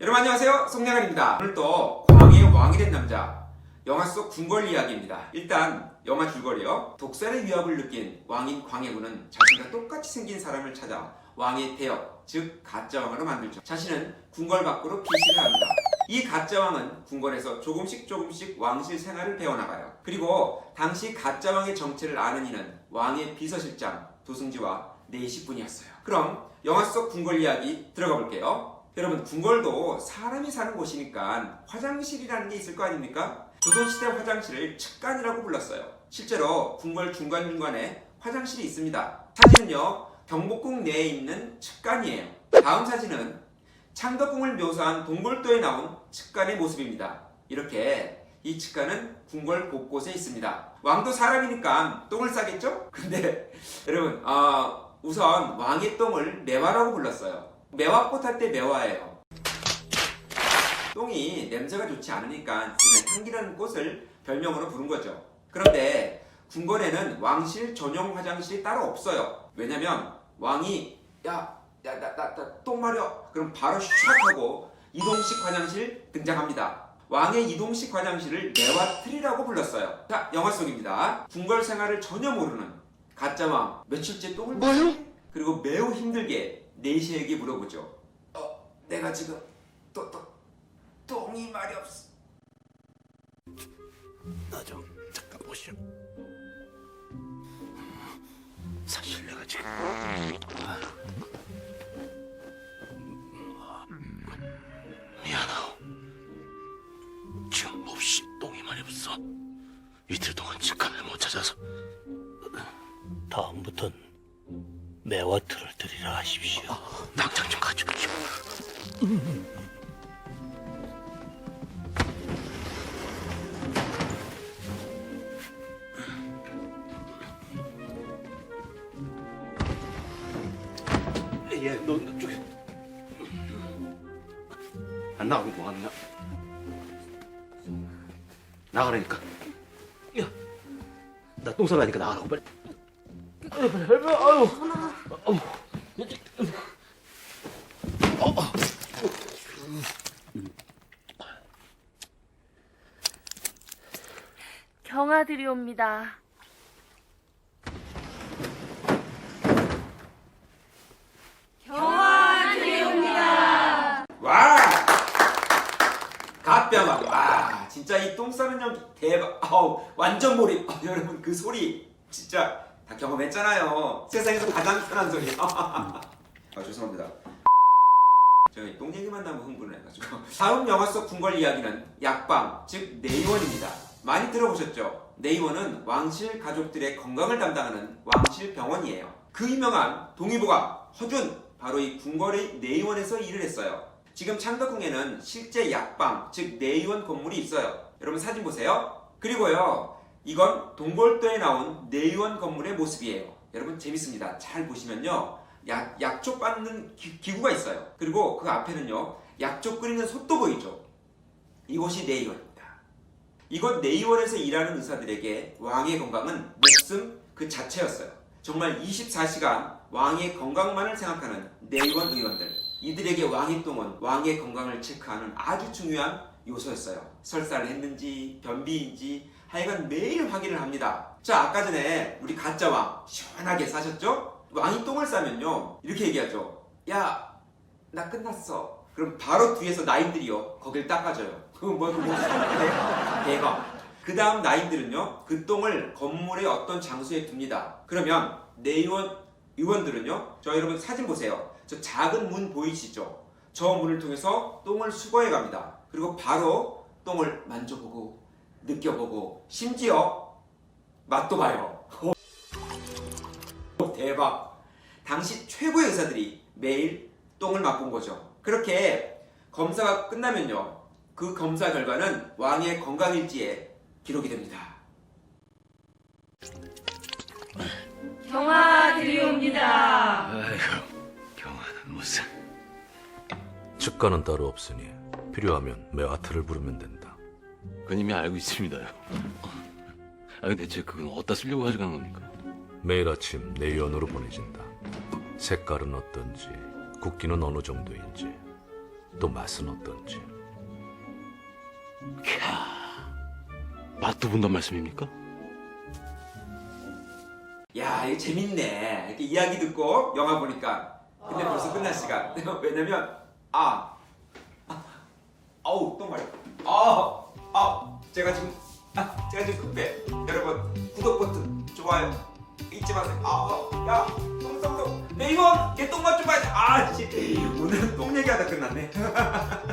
여러분 안녕하세요. 송량환입니다. 오늘 또 광해의 왕이 된 남자 영화 속 궁궐 이야기입니다. 일단 영화 줄거리요. 독살의 위협을 느낀 왕인 광해군은 자신과 똑같이 생긴 사람을 찾아 왕의 대역 즉 가짜왕으로 만들죠. 자신은 궁궐 밖으로 피신을 합니다. 이 가짜왕은 궁궐에서 조금씩 조금씩 왕실 생활을 배워나가요. 그리고 당시 가짜왕의 정체를 아는 이는 왕의 비서실장 도승지와 네이시뿐이었어요. 그럼 영화 속 궁궐 이야기 들어가 볼게요 여러분 궁궐도 사람이 사는 곳이니까 화장실이라는 게 있을 거 아닙니까? 조선시대 화장실을 측간이라고 불렀어요. 실제로 궁궐 중간중간에 화장실이 있습니다. 사진은요 경복궁 내에 있는 측간이에요. 다음 사진은 창덕궁을 묘사한 동굴도에 나온 측간의 모습입니다. 이렇게 이 측간은 궁궐 곳곳에 있습니다. 왕도 사람이니까 똥을 싸겠죠? 근데 여러분 어, 우선 왕의 똥을 매화라고 불렀어요. 매화꽃 할 때 매화예요. 똥이 냄새가 좋지 않으니까 그냥 향기라는 꽃을 별명으로 부른 거죠. 그런데 궁궐에는 왕실 전용 화장실이 따로 없어요. 왜냐면 왕이 야 야 나나똥 마려 그럼 바로 샥 하고 이동식 화장실 등장합니다. 왕의 이동식 화장실을 매화틀이라고 불렀어요. 자 영화 속입니다. 궁궐 생활을 전혀 모르는 가짜 왕 며칠째 똥을 뭐요? 그리고 매우 힘들게 네이시에게 물어보죠. 어, 내가 지금 또, 또, 똥이 말이 없어. 나 좀 잠깐 보시오. 사실 내가 지금 미안하오. 지금 몹시 똥이 많이 없어. 이틀 동안 직감을 못 찾아서 다음부턴 매화틀을 드리라 하십시오. 당장 좀 가져오시오. 예, 너, 너 저기 안 나가면 뭐 하느냐? 나가라니까. 야, 나 똥 싸라니까 나가라고 빨리. 빨리 빨리 빨리. 아유. 아유. 경아드리옵니다. 와! 갓뼈만 와 진짜 이 똥 싸는 연기 대박 아우 완전 몰입 아, 여러분 그 소리 진짜 다 경험했잖아요. 세상에서 가장 편한 소리. 아 죄송합니다. 저희 똥 얘기만 나면 흥분해가지고. 다음 영화 속 궁궐 이야기는 약방 즉 내의원입니다. 많이 들어보셨죠? 내의원은 왕실 가족들의 건강을 담당하는 왕실 병원이에요. 그 유명한 동의보감 허준 바로 이 궁궐의 내의원에서 일을 했어요. 지금 창덕궁에는 실제 약방, 즉 내의원 건물이 있어요. 여러분 사진 보세요. 그리고요, 이건 동골도에 나온 내의원 건물의 모습이에요. 여러분 재밌습니다. 잘 보시면요, 약, 약초 받는 기, 기구가 있어요. 그리고 그 앞에는요, 약초 끓이는 솥도 보이죠. 이곳이 내의원입니다. 이곳 내의원에서 일하는 의사들에게 왕의 건강은 목숨 그 자체였어요. 정말 24시간 왕의 건강만을 생각하는 내의원 의원들. 이들에게 왕의 똥은 왕의 건강을 체크하는 아주 중요한 요소였어요. 설사를 했는지 변비인지 하여간 매일 확인을 합니다. 자 아까 전에 우리 가짜 왕 시원하게 사셨죠? 왕이 똥을 싸면요 이렇게 얘기하죠. 야 나 끝났어. 그럼 바로 뒤에서 나인들이요 거길 닦아줘요. 그거 뭐 뭐, 대박. 그 다음 나인들은요 그 똥을 건물의 어떤 장소에 둡니다. 그러면 내의원 의원들은요 저 여러분 사진 보세요. 저 작은 문 보이시죠? 저 문을 통해서 똥을 수거해 갑니다. 그리고 바로 똥을 만져보고 느껴보고 심지어 맛도 봐요. 오, 대박. 당시 최고의 의사들이 매일 똥을 맛본 거죠. 그렇게 검사가 끝나면요. 그 검사 결과는 왕의 건강일지에 기록이 됩니다. 경아드리옵니다. 아이고, 경화는 무슨. 측가는 따로 없으니 필요하면 매화틀을 부르면 된다. 그건 이미 알고 있습니다요. 아, 근데 대체 그건 어디다 쓰려고 가져간 겁니까? 매일 아침 내 연으로 보내진다. 색깔은 어떤지, 굵기는 어느 정도인지, 또 맛은 어떤지. 맛도 본단 말씀입니까? 야 이거 재밌네 이렇게 이야기 듣고 영화 보니까 근데 벌써 끝날 시간 왜냐면 아, 아 아우 똥 마려 아아 제가 지금 아 제가 지금 급해. 여러분 구독 버튼 좋아요 잊지 마세요. 아야 똥 똥똥 내 이건 개똥맛 좀 봐야지. 아 씨. 오늘은 똥 얘기하다 끝났네